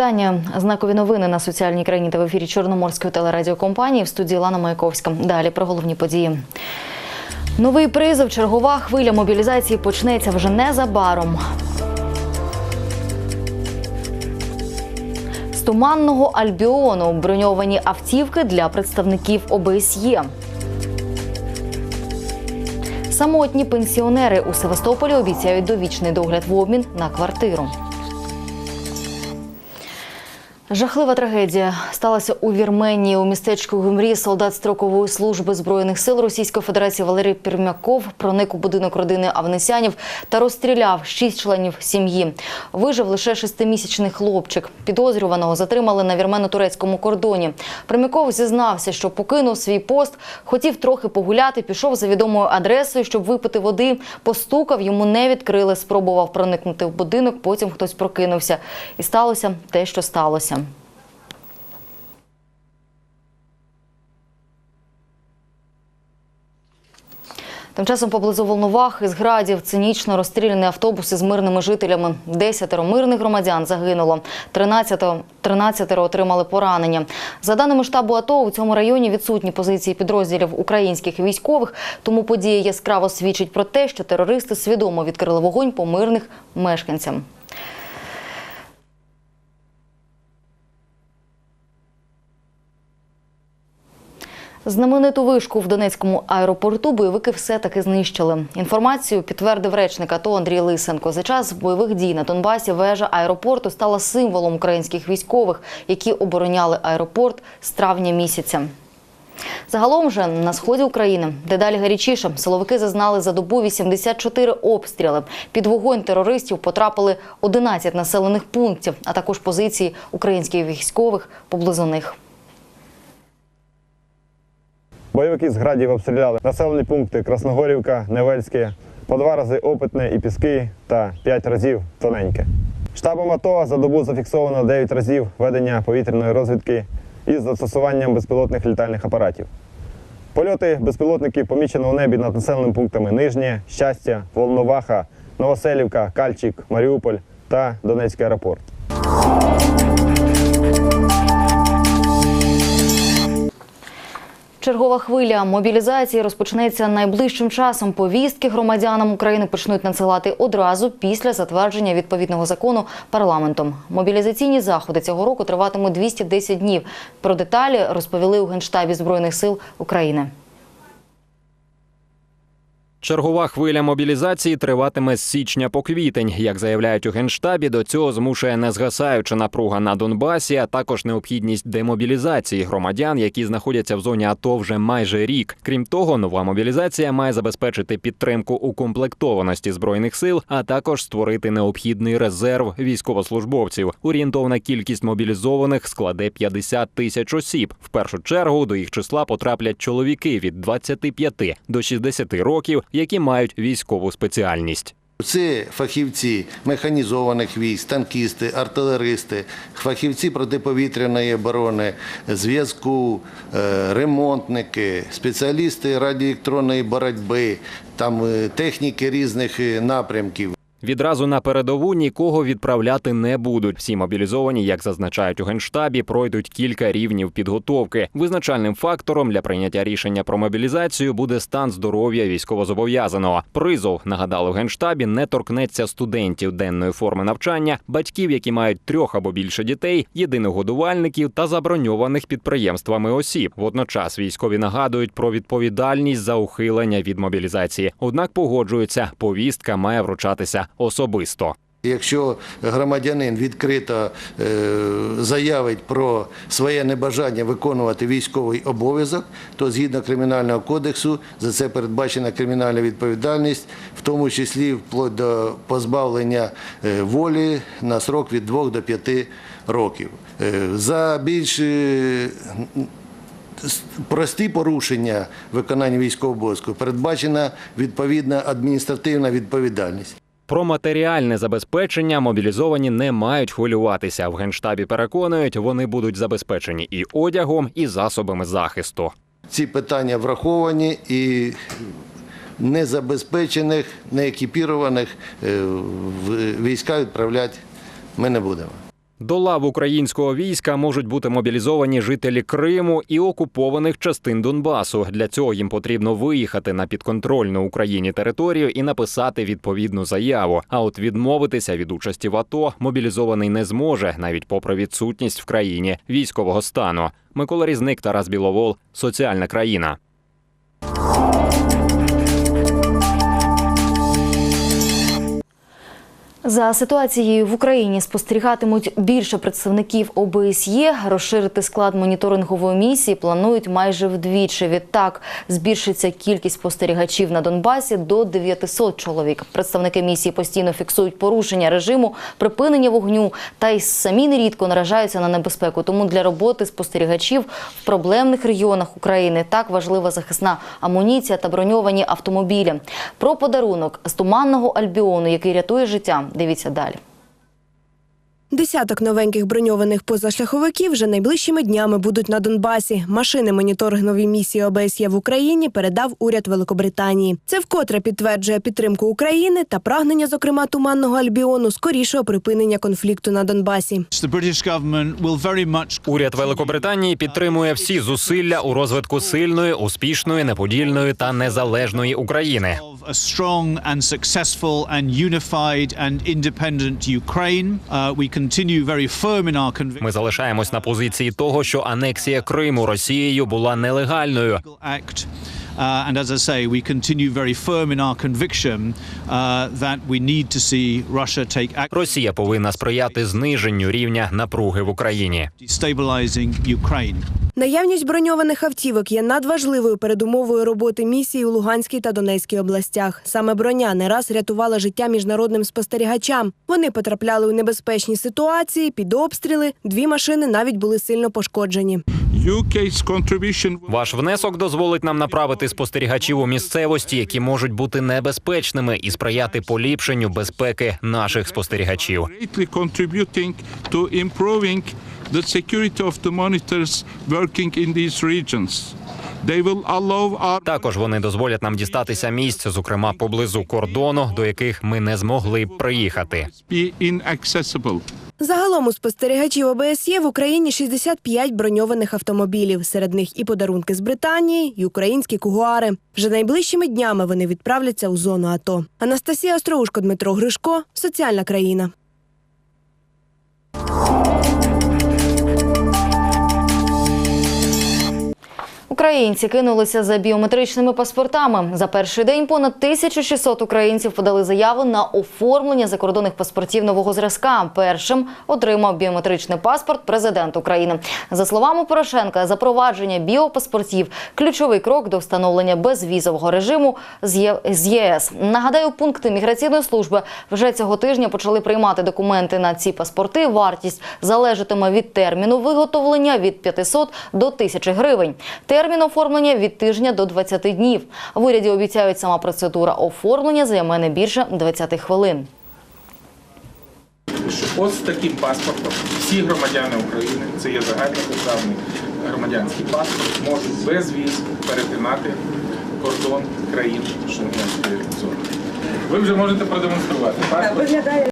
Вітання. Знакові новини на соціальній країні та в ефірі Чорноморської телерадіокомпанії в студії Лана Маяковська. Далі про головні події. Новий призов, чергова хвиля мобілізації почнеться вже незабаром. З туманного Альбіону броньовані автівки для представників ОБСЄ. Самотні пенсіонери у Севастополі обіцяють довічний догляд в обмін на квартиру. Жахлива трагедія сталася у Вірменії. У містечку Гумрі солдат строкової служби збройних сил Російської Федерації Валерій Пірмяков проник у будинок родини Авнесянів та розстріляв шість членів сім'ї. Вижив лише шестимісячний хлопчик. Підозрюваного затримали на вірмено-турецькому кордоні. Пірмяков зізнався, що покинув свій пост, хотів трохи погуляти, пішов за відомою адресою, щоб випити води. Постукав, йому не відкрили. Спробував проникнути в будинок. Потім хтось прокинувся, і сталося те, що сталося. Тим часом поблизу Волновах із градів цинічно розстріляні автобуси з мирними жителями. Десятеро мирних громадян загинуло, 13, 13 отримали поранення. За даними штабу АТО, у цьому районі відсутні позиції підрозділів українських військових. Тому подія яскраво свідчить про те, що терористи свідомо відкрили вогонь по мирних мешканцям. Знамениту вишку в Донецькому аеропорту бойовики все-таки знищили. Інформацію підтвердив речник АТО Андрій Лисенко. За час бойових дій на Донбасі вежа аеропорту стала символом українських військових, які обороняли аеропорт з травня місяця. Загалом же на сході України дедалі гарячіше. Силовики зазнали за добу 84 обстріли. Під вогонь терористів потрапили 11 населених пунктів, а також позиції українських військових поблизу них. Бойовики з градів обстріляли населені пункти Красногорівка, Невельське, по два рази опитне і піски та п'ять разів тоненьке. Штабом АТО за добу зафіксовано 9 разів ведення повітряної розвідки із застосуванням безпілотних літальних апаратів. Польоти безпілотників помічено у небі над населеними пунктами Нижнє, Щастя, Волноваха, Новоселівка, Кальчик, Маріуполь та Донецький аеропорт. Чергова хвиля мобілізації розпочнеться найближчим часом. Повістки громадянам України почнуть надсилати одразу після затвердження відповідного закону парламентом. Мобілізаційні заходи цього року триватимуть 210 днів. Про деталі розповіли у генштабі збройних сил України. Чергова хвиля мобілізації триватиме з січня по квітень. Як заявляють у генштабі, до цього змушує незгасаюча напруга на Донбасі, а також необхідність демобілізації громадян, які знаходяться в зоні АТО вже майже рік. Крім того, нова мобілізація має забезпечити підтримку укомплектованості збройних сил, а також створити необхідний резерв військовослужбовців. Орієнтовна кількість мобілізованих складе 50 тисяч осіб. В першу чергу до їх числа потраплять чоловіки від 25 до 60 років, які мають військову спеціальність. Це фахівці механізованих військ, танкісти, артилеристи, фахівці протиповітряної оборони, зв'язку, е, ремонтники, спеціалісти радіоелектронної боротьби, там е, техніки різних е, напрямків. Відразу на передову нікого відправляти не будуть. Всі мобілізовані, як зазначають у генштабі, пройдуть кілька рівнів підготовки. Визначальним фактором для прийняття рішення про мобілізацію буде стан здоров'я військовозобов'язаного. Призов нагадали в генштабі, не торкнеться студентів денної форми навчання, батьків, які мають трьох або більше дітей, єдиних годувальників та заброньованих підприємствами осіб. Водночас військові нагадують про відповідальність за ухилення від мобілізації. Однак погоджуються, повістка має вручатися особисто. Якщо громадянин відкрито е, заявить про своє небажання виконувати військовий обов'язок, то згідно кримінального кодексу за це передбачена кримінальна відповідальність, в тому числі вплоть до позбавлення е, волі на срок від 2 до 5 років. Е, За більш прості порушення виконання військового обов'язку передбачена відповідна адміністративна відповідальність. Про матеріальне забезпечення мобілізовані не мають хвилюватися. В генштабі переконують, вони будуть забезпечені і одягом, і засобами захисту. Ці питання враховані і незабезпечених, неекіпірованих е, війська відправляти ми не будемо. До лав українського війська можуть бути мобілізовані жителі Криму і окупованих частин Донбасу. Для цього їм потрібно виїхати на підконтрольну Україні територію і написати відповідну заяву. А от відмовитися від участі в АТО мобілізований не зможе, навіть попри відсутність в країні військового стану. Микола Різник, Тарас Біловол, соціальна країна. За ситуацією в Україні спостерігатимуть більше представників ОБСЄ. Розширити склад моніторингової місії планують майже вдвічі. Відтак збільшиться кількість спостерігачів на Донбасі до 900 чоловік. Представники місії постійно фіксують порушення режиму, припинення вогню та й самі нерідко наражаються на небезпеку. Тому для роботи спостерігачів в проблемних регіонах України так важлива захисна амуніція та броньовані автомобілі. Про подарунок з туманного Альбіону, який рятує життя. Дивіться далі. Десяток новеньких броньованих позашляховиків вже найближчими днями будуть на Донбасі. Машини моніторинговій місії ОБСЄ в Україні передав уряд Великобританії. Це вкотре підтверджує підтримку України та прагнення, зокрема, туманного Альбіону, скорішого припинення конфлікту на Донбасі. Уряд Великобританії підтримує всі зусилля у розвитку сильної, успішної, неподільної та незалежної України. strong and successful and unified and independent Ukraine. Uh, we Ми залишаємось на позиції того, що анексія Криму Росією була нелегальною. Uh, and as I say, we continue very firm in our conviction uh, that we need to see Russia take action, Росія повинна сприяти зниженню рівня напруги в Україні. destabilizing Ukraine. Наявність броньованих автівок є надважливою передумовою роботи місії у Луганській та Донецькій областях. Саме броня не раз рятувала життя міжнародним спостерігачам. Вони потрапляли у небезпечні ситуації, під обстріли. Дві машини навіть були сильно пошкоджені. Ваш внесок дозволить нам направити спостерігачів у місцевості, які можуть бути небезпечними, і сприяти поліпшенню безпеки наших спостерігачів. The security of the monitors working in these regions. They will allow our Також вони дозволять нам дістатися місць, зокрема поблизу кордону, до яких ми не змогли б приїхати. be inaccessible. Загалом у спостерігачів ОБСЄ в Україні 65 броньованих автомобілів. Серед них і подарунки з Британії, і українські кугуари. Вже найближчими днями вони відправляться у зону АТО. Анастасія Остроушко, Дмитро Гришко, соціальна країна. Українці кинулися за біометричними паспортами. За перший день понад 1600 українців подали заяву на оформлення закордонних паспортів нового зразка. Першим отримав біометричний паспорт президент України. За словами Порошенка, запровадження біопаспортів ключовий крок до встановлення безвізового режиму з ЄС. Нагадаю, пункти міграційної служби вже цього тижня почали приймати документи на ці паспорти. Вартість залежатиме від терміну виготовлення від 500 до 1000 гривень. Термін оформлення від тижня до 20 днів. В уряді обіцяють, сама процедура оформлення займе не більше 20 хвилин. от з таким паспортом всі громадяни України, це є загальнодержавний громадянський паспорт, можуть без віз перетинати кордон країн Шенгенської зони. Ви вже можете продемонструвати паспорт.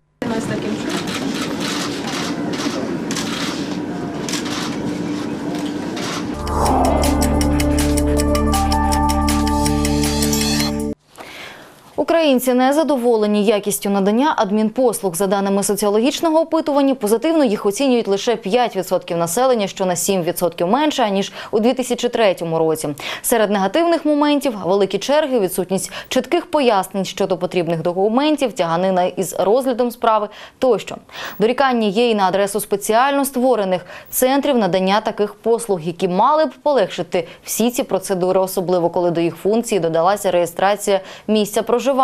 Українці не задоволені якістю надання адмінпослуг. За даними соціологічного опитування, позитивно їх оцінюють лише 5% населення, що на 7% менше ніж у 2003 році. Серед негативних моментів великі черги, відсутність чітких пояснень щодо потрібних документів, тяганина із розглядом справи тощо. Дорікання є і на адресу спеціально створених центрів надання таких послуг, які мали б полегшити всі ці процедури, особливо коли до їх функції додалася реєстрація місця проживання.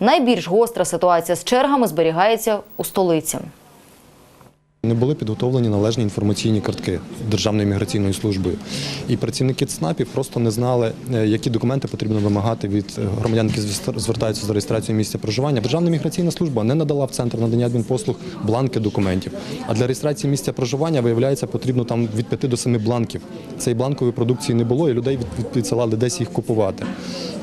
Найбільш гостра ситуація з чергами зберігається у столиці. Не були підготовлені належні інформаційні картки Державної міграційної служби. І працівники ЦНАПів просто не знали, е, які документи потрібно вимагати від е, громадян, які звертаються за реєстрацією місця проживання. Державна міграційна служба не надала в центр надання адмінпослуг бланки документів. А для реєстрації місця проживання, виявляється, потрібно там від 5 до 7 бланків. Цієї бланкової продукції не було, і людей від- від- відсилали десь їх купувати.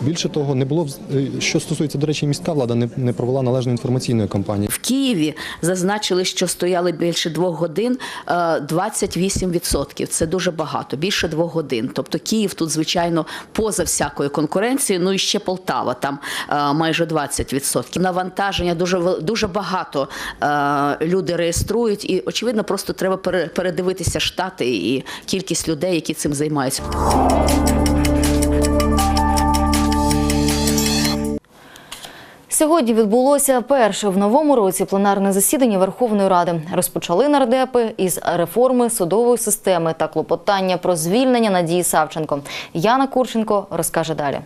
Більше того, не було е, що стосується, до речі, міська влада не провела належної інформаційної кампанії. В Києві зазначили, що стояли більше більше двох годин е, 28%. Це дуже багато, більше двох годин. Тобто Київ тут, звичайно, поза всякою конкуренцією. Ну і ще Полтава, там е, майже 20%. Навантаження дуже дуже багато е, люди реєструють, і очевидно, просто треба пере- передивитися штати і кількість людей, які цим займаються. Сьогодні відбулося перше в новому році пленарне засідання Верховної Ради. Розпочали нардепи із реформи судової системи та клопотання про звільнення Надії Савченко. Яна Курченко розкаже далі.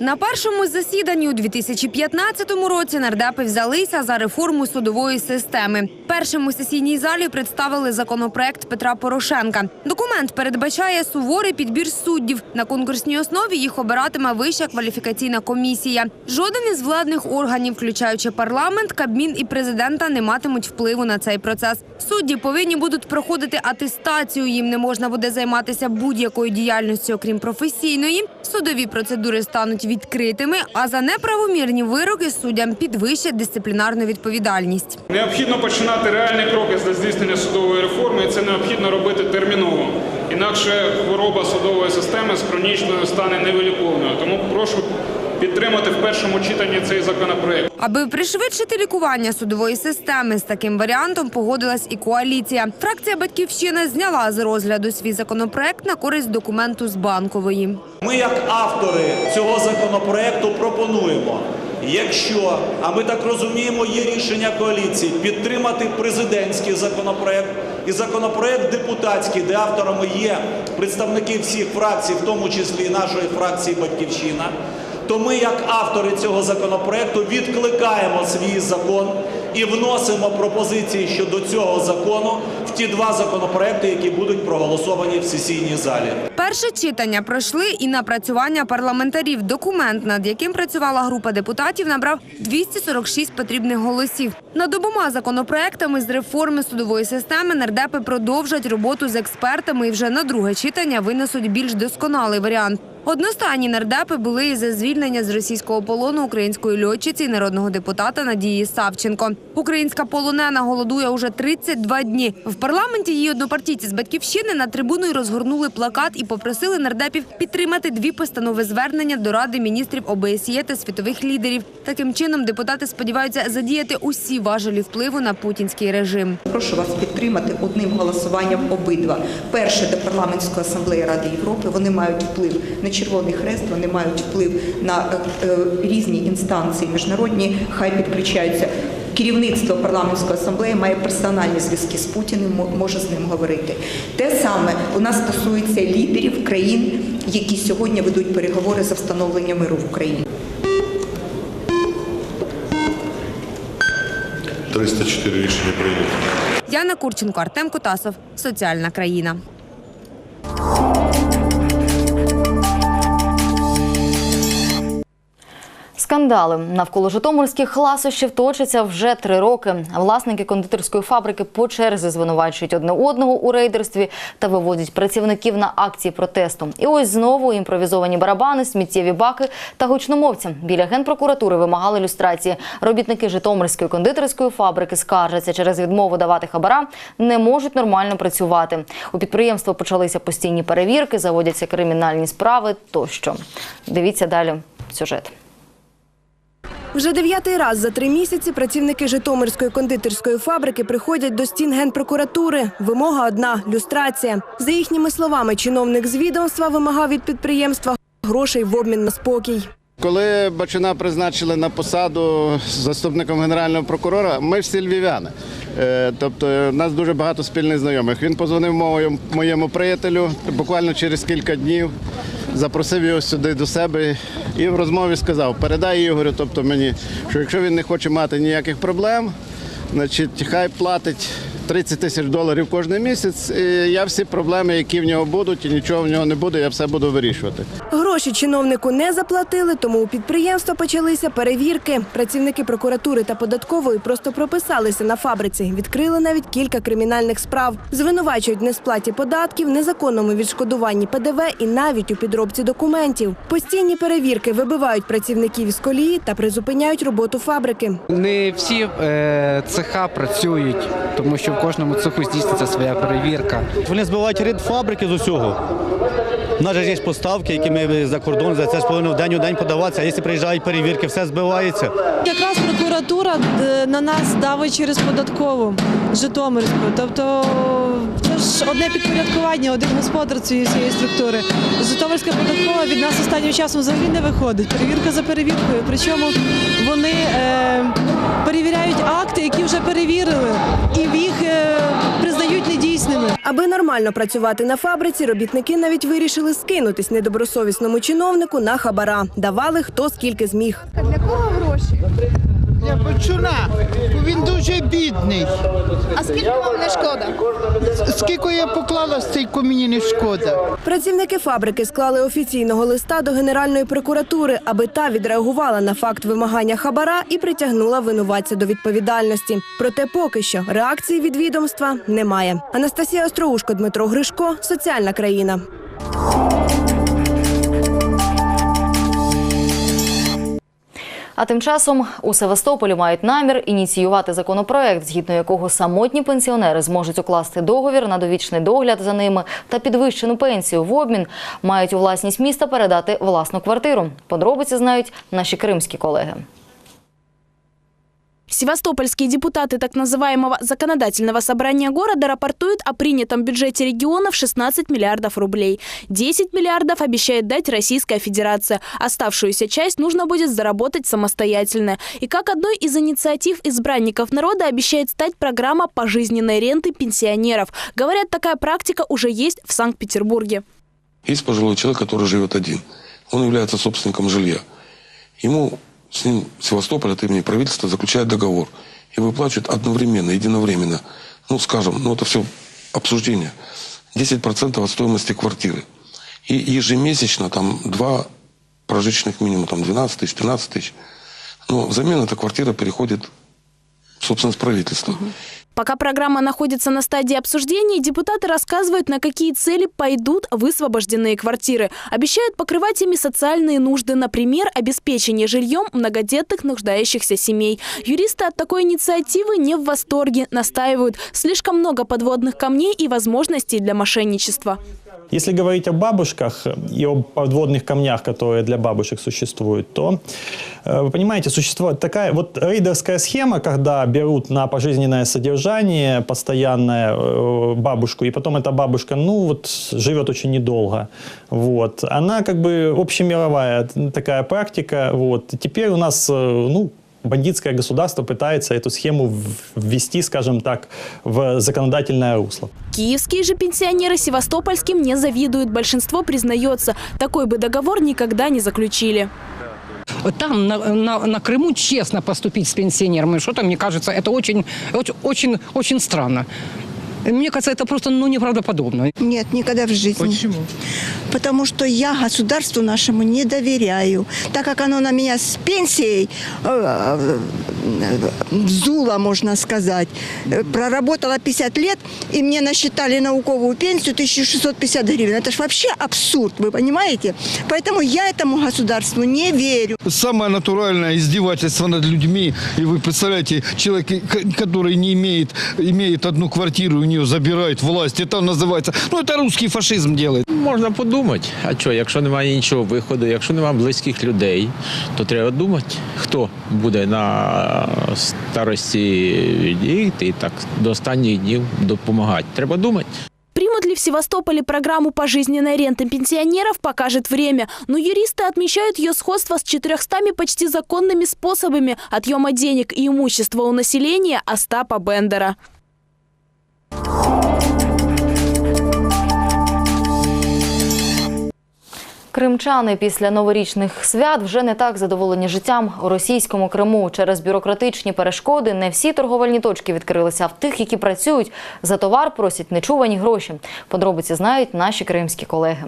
На першому засіданні у 2015 році нардепи взялися за реформу судової системи. Першим у сесійній залі представили законопроект Петра Порошенка. Документ передбачає суворий підбір суддів. На конкурсній основі їх обиратиме Вища кваліфікаційна комісія. Жоден із владних органів, включаючи парламент, Кабмін і президента, не матимуть впливу на цей процес. Судді повинні будуть проходити атестацію. Їм не можна буде займатися будь-якою діяльністю, окрім професійної. Судові процедури стануть відкритими, а за неправомірні вироки суддям підвищать дисциплінарну відповідальність. Необхідно починати реальні кроки для здійснення судової реформи, і це необхідно робити терміново. Інакше хвороба судової системи з хронічною стане невиліковною. Тому прошу підтримати в першому читанні цей законопроект. Аби пришвидшити лікування судової системи, з таким варіантом погодилась і коаліція. Фракція Батьківщина зняла з розгляду свій законопроект на користь документу з банкової. Ми, як автори цього законопроекту, пропонуємо, якщо, а ми так розуміємо, є рішення коаліції підтримати президентський законопроект і законопроект депутатський, де авторами є представники всіх фракцій, в тому числі і нашої фракції Батьківщина. То ми, як автори цього законопроекту, відкликаємо свій закон і вносимо пропозиції щодо цього закону в ті два законопроекти, які будуть проголосовані в сесійній залі. Перше читання пройшли і напрацювання парламентарів. Документ, над яким працювала група депутатів, набрав 246 потрібних голосів. Над обома законопроектами з реформи судової системи нардепи продовжать роботу з експертами і вже на друге читання винесуть більш досконалий варіант. Одностайні нардепи були і за звільнення з російського полону української льотчиці і народного депутата Надії Савченко. Українська полонена голодує уже 32 дні. В парламенті її однопартійці з батьківщини на трибуну й розгорнули плакат і попросили нардепів підтримати дві постанови звернення до Ради міністрів ОБСЄ та світових лідерів. Таким чином депутати сподіваються задіяти усі важелі впливу на путінський режим. Прошу вас підтримати одним голосуванням обидва. Перше до парламентської асамблеї Ради Європи. Вони мають вплив на Червоний Хрест, вони мають вплив на е, е, різні інстанції міжнародні. Хай підключаються. Керівництво парламентської асамблеї має персональні зв'язки з Путіним, може з ним говорити. Те саме у нас стосується лідерів країн, які сьогодні ведуть переговори за встановлення миру в Україні. 304 рішення прийнято. Яна Курченко, Артем Котасов. Соціальна країна. Скандали навколо житомирських ласощів точаться вже три роки. Власники кондитерської фабрики по черзі звинувачують одне одного у рейдерстві та виводять працівників на акції протесту. І ось знову імпровізовані барабани, сміттєві баки та гучномовці. Біля генпрокуратури вимагали люстрації. Робітники Житомирської кондитерської фабрики скаржаться через відмову давати хабара, не можуть нормально працювати. У підприємства почалися постійні перевірки, заводяться кримінальні справи тощо. Дивіться далі сюжет. Вже дев'ятий раз за три місяці працівники Житомирської кондитерської фабрики приходять до стін генпрокуратури. Вимога одна люстрація. За їхніми словами, чиновник з відомства вимагав від підприємства грошей в обмін на спокій. Коли Бачина призначили на посаду заступником генерального прокурора, ми всі львів'яни. Е, Тобто у нас дуже багато спільних знайомих. Він позвонив моєму, моєму приятелю буквально через кілька днів, запросив його сюди до себе і в розмові сказав: передай Ігорю, тобто мені, що якщо він не хоче мати ніяких проблем, значить хай платить 30 тисяч доларів кожен місяць. І я всі проблеми, які в нього будуть, і нічого в нього не буде, я все буду вирішувати. Гроші чиновнику не заплатили, тому у підприємства почалися перевірки. Працівники прокуратури та податкової просто прописалися на фабриці. Відкрили навіть кілька кримінальних справ. Звинувачують в несплаті податків, незаконному відшкодуванні ПДВ і навіть у підробці документів. Постійні перевірки вибивають працівників із колії та призупиняють роботу фабрики. Не всі е, цеха працюють, тому що в кожному цеху здійснюється своя перевірка. Вони збивають ряд фабрики з усього. У нас же є поставки, які ми за кордон за це ж повинно в день у день подаватися. А якщо приїжджають перевірки, все збивається. Якраз прокуратура е, на нас давить через податкову Житомирську. Тобто це ж одне підпорядкування, один господар цієї структури. Житомирська податкова від нас останнім часом взагалі не виходить. Перевірка за перевіркою. Причому вони е, перевіряють акти, які вже перевірили, і їх признають недійсними. Аби нормально працювати на фабриці, робітники навіть вирішили скинутись недобросовісному чиновнику на хабара. Давали хто скільки зміг. Для кого гроші? Для Бочуна. Він дуже бідний. А скільки вам не шкода? Скільки я поклала з цей мені не шкода. Працівники фабрики склали офіційного листа до Генеральної прокуратури, аби та відреагувала на факт вимагання хабара і притягнула винуватця до відповідальності. Проте поки що реакції від відомства немає. Анастасія Остроушко, Дмитро Гришко, соціальна країна. А тим часом у Севастополі мають намір ініціювати законопроект, згідно якого самотні пенсіонери зможуть укласти договір на довічний догляд за ними та підвищену пенсію. В обмін мають у власність міста передати власну квартиру. Подробиці знають наші кримські колеги. Севастопольские депутаты так называемого законодательного собрания города рапортуют о принятом бюджете региона в 16 миллиардов рублей. 10 миллиардов обещает дать Российская Федерация. Оставшуюся часть нужно будет заработать самостоятельно. И как одной из инициатив избранников народа обещает стать программа пожизненной ренты пенсионеров. Говорят, такая практика уже есть в Санкт-Петербурге. Есть пожилой человек, который живет один. Он является собственником жилья. Ему с ним Севастополь от имени правительства заключает договор и выплачивает одновременно, единовременно, ну, скажем, ну, это все обсуждение, 10% от стоимости квартиры. И ежемесячно там два прожиточных минимума, там 12 тысяч, 13 тысяч. Но взамен эта квартира переходит в собственность правительства. Пока программа находится на стадии обсуждения, депутаты рассказывают, на какие цели пойдут высвобожденные квартиры. Обещают покрывать ими социальные нужды, например, обеспечение жильем многодетных нуждающихся семей. Юристы от такой инициативы не в восторге, настаивают. Слишком много подводных камней и возможностей для мошенничества. Если говорить о бабушках и о подводных камнях, которые для бабушек существуют, то, э, вы понимаете, существует такая вот рейдерская схема, когда берут на пожизненное содержание постоянное э, бабушку, и потом эта бабушка, ну вот, живет очень недолго. Вот. Она как бы общемировая такая практика. Вот. Теперь у нас, э, ну, бандитское государство пытается эту схему в- ввести, скажем так, в законодательное русло. Киевские же пенсионеры севастопольским не завидуют. Большинство признается, такой бы договор никогда не заключили. Там, на, на, на Крыму, честно поступить с пенсионерами, что-то, мне кажется, это очень, очень, очень, очень странно. Мне кажется, это просто ну, неправдоподобно. Нет, никогда в жизни. Почему? Потому что я государству нашему не доверяю. Так как оно на меня с пенсией э, э, взуло, можно сказать. Э, Проработала 50 лет, и мне насчитали науковую пенсию 1650 гривен. Это ж вообще абсурд, вы понимаете? Поэтому я этому государству не верю. Самое натуральное издевательство над людьми. И вы представляете, человек, который не имеет, имеет одну квартиру, у нее забирают власть. Это называется, ну это русский фашизм делает. Можна подумати, а що, якщо немає іншого виходу, якщо немає близьких людей, то треба думати, хто буде на старості і, і так до останніх днів допомагати. Треба думати. Примут ли в Севастополе программу пожизненной ренты пенсионеров, покажет время. Но юристы отмечают ее сходство с 400 почти законными способами отъема денег и имущества у населения Остапа Бендера. Кримчани після новорічних свят вже не так задоволені життям у російському Криму. Через бюрократичні перешкоди не всі торговельні точки відкрилися. А в тих, які працюють, за товар просять нечувані гроші. Подробиці знають наші кримські колеги.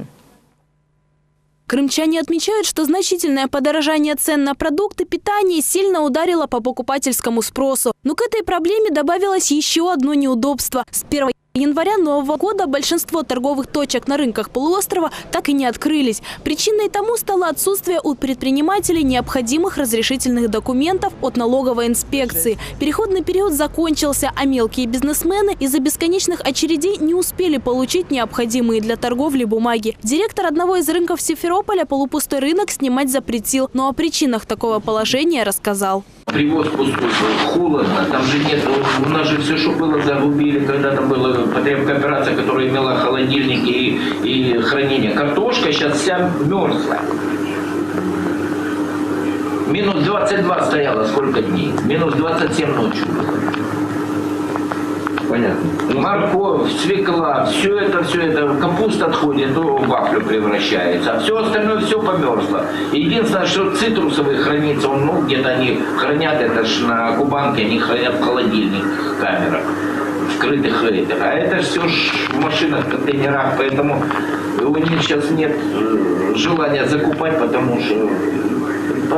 Крымчане отмечают, что значительное подорожание цен на продукты питания сильно ударило по покупательскому спросу. Но к этой проблеме добавилось еще одно неудобство. С 1 января нового года большинство торговых точек на рынках полуострова так и не открылись. Причиной тому стало отсутствие у предпринимателей необходимых разрешительных документов от налоговой инспекции. Переходный период закончился, а мелкие бизнесмены из-за бесконечных очередей не успели получить необходимые для торговли бумаги. Директор одного из рынков Симферополя полупустой рынок снимать запретил, но о причинах такого положения рассказал. Привоз пустой, холодно, там же нет, у нас же все, что было, загубили, когда там была потребкооперация, которая имела холодильник и, и хранение. Картошка сейчас вся мерзла. Минус 22 стояла сколько дней? Минус 27 ночью. Понятно. Морковь, свекла, все это, все это, капуста отходит, в вафлю превращается, а все остальное все померзло. Единственное, что цитрусовый хранится, он, ну, где-то они хранят, это ж на Кубанке, они хранят в холодильник камерах, вскрытых этих. А это все ж в машинах, контейнерах, поэтому у них сейчас нет э, желания закупать, потому что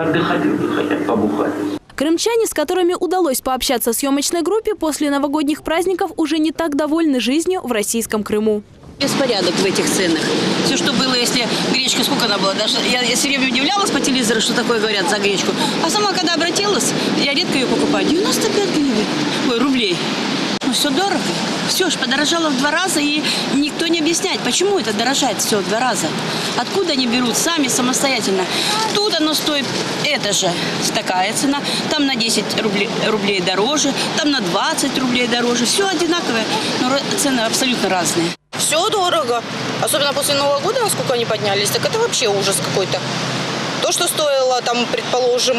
отдыхать люди хотят, побухать. Крымчане, с которыми удалось пообщаться в съемочной группе, после новогодних праздников уже не так довольны жизнью в российском Крыму. Беспорядок в этих ценах. Все, что было, если гречка, сколько она была, даже я, я все время удивлялась по телевизору, что такое говорят за гречку. А сама, когда обратилась, я редко ее покупаю, 95 гривен, ой, рублей. Ну, все дорого. Все ж подорожало в два раза, и никто не объясняет, почему это дорожает все в два раза. Откуда они берут сами самостоятельно. Тут оно стоит, это же такая цена, там на 10 рублей, рублей дороже, там на 20 рублей дороже. Все одинаковое, но цены абсолютно разные. Все дорого. Особенно после Нового года, насколько они поднялись, так это вообще ужас какой-то. То, что стоило, там, предположим,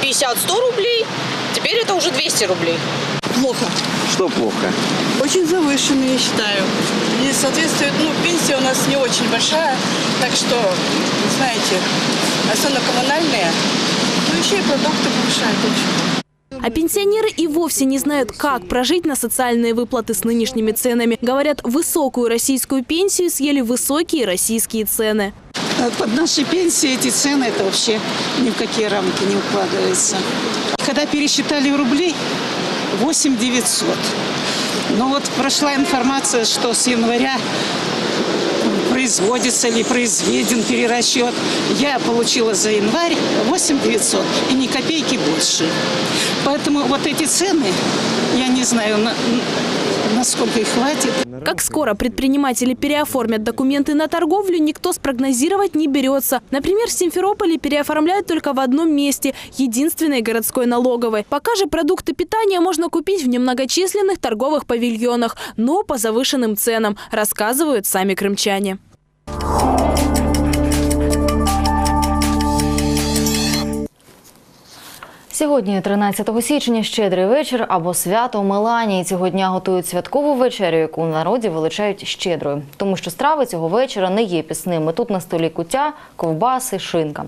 50-100 рублей, теперь это уже 200 рублей. Плохо. Что плохо? Очень завышенный, я считаю. Не соответствует, ну, пенсия у нас не очень большая, так что, знаете, особенно коммунальные, ну, еще и продукты повышают очень. А пенсионеры и вовсе не знают, как прожить на социальные выплаты с нынешними ценами. Говорят, высокую российскую пенсию съели высокие российские цены. Под наши пенсии эти цены, это вообще ни в какие рамки не укладывается. Когда пересчитали в рубли, 8 900. Но вот прошла информация, что с января производится или произведен перерасчет. Я получила за январь 8 900 и ни копейки больше. Поэтому вот эти цены, я не знаю, на- насколько их хватит. Как скоро предприниматели переоформят документы на торговлю, никто спрогнозировать не берется. Например, в Симферополе переоформляют только в одном месте – единственной городской налоговой. Пока же продукты питания можно купить в немногочисленных торговых павильонах, но по завышенным ценам, рассказывают сами крымчане. 呼。Сьогодні, 13 січня, щедрий вечір або свято Меланії. Цього дня готують святкову вечерю, яку в народі величають щедрою. Тому що страви цього вечора не є пісними. Тут на столі куття, ковбаси, шинка.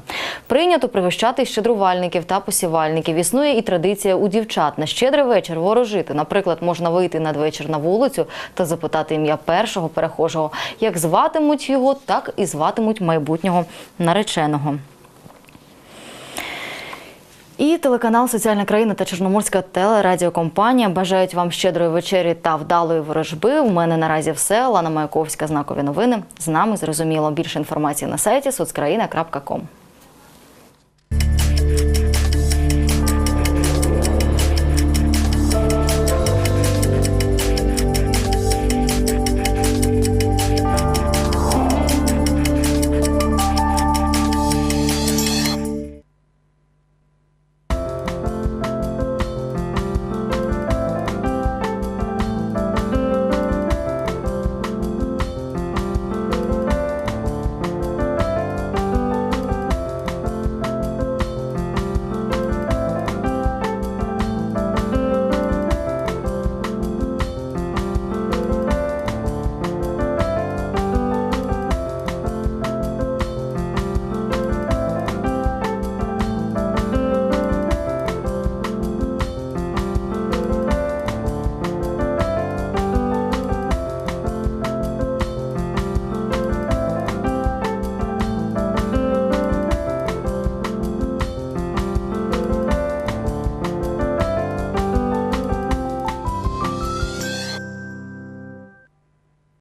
Прийнято пригощати щедрувальників та посівальників. Існує і традиція у дівчат на щедрий вечір ворожити. Наприклад, можна вийти надвечір на вулицю та запитати ім'я першого перехожого. Як зватимуть його, так і зватимуть майбутнього нареченого. І телеканал Соціальна країна та Чорноморська телерадіокомпанія бажають вам щедрої вечері та вдалої ворожби. У мене наразі все. Лана Маяковська, знакові новини. З нами зрозуміло. Більше інформації на сайті соцкраїна.ком.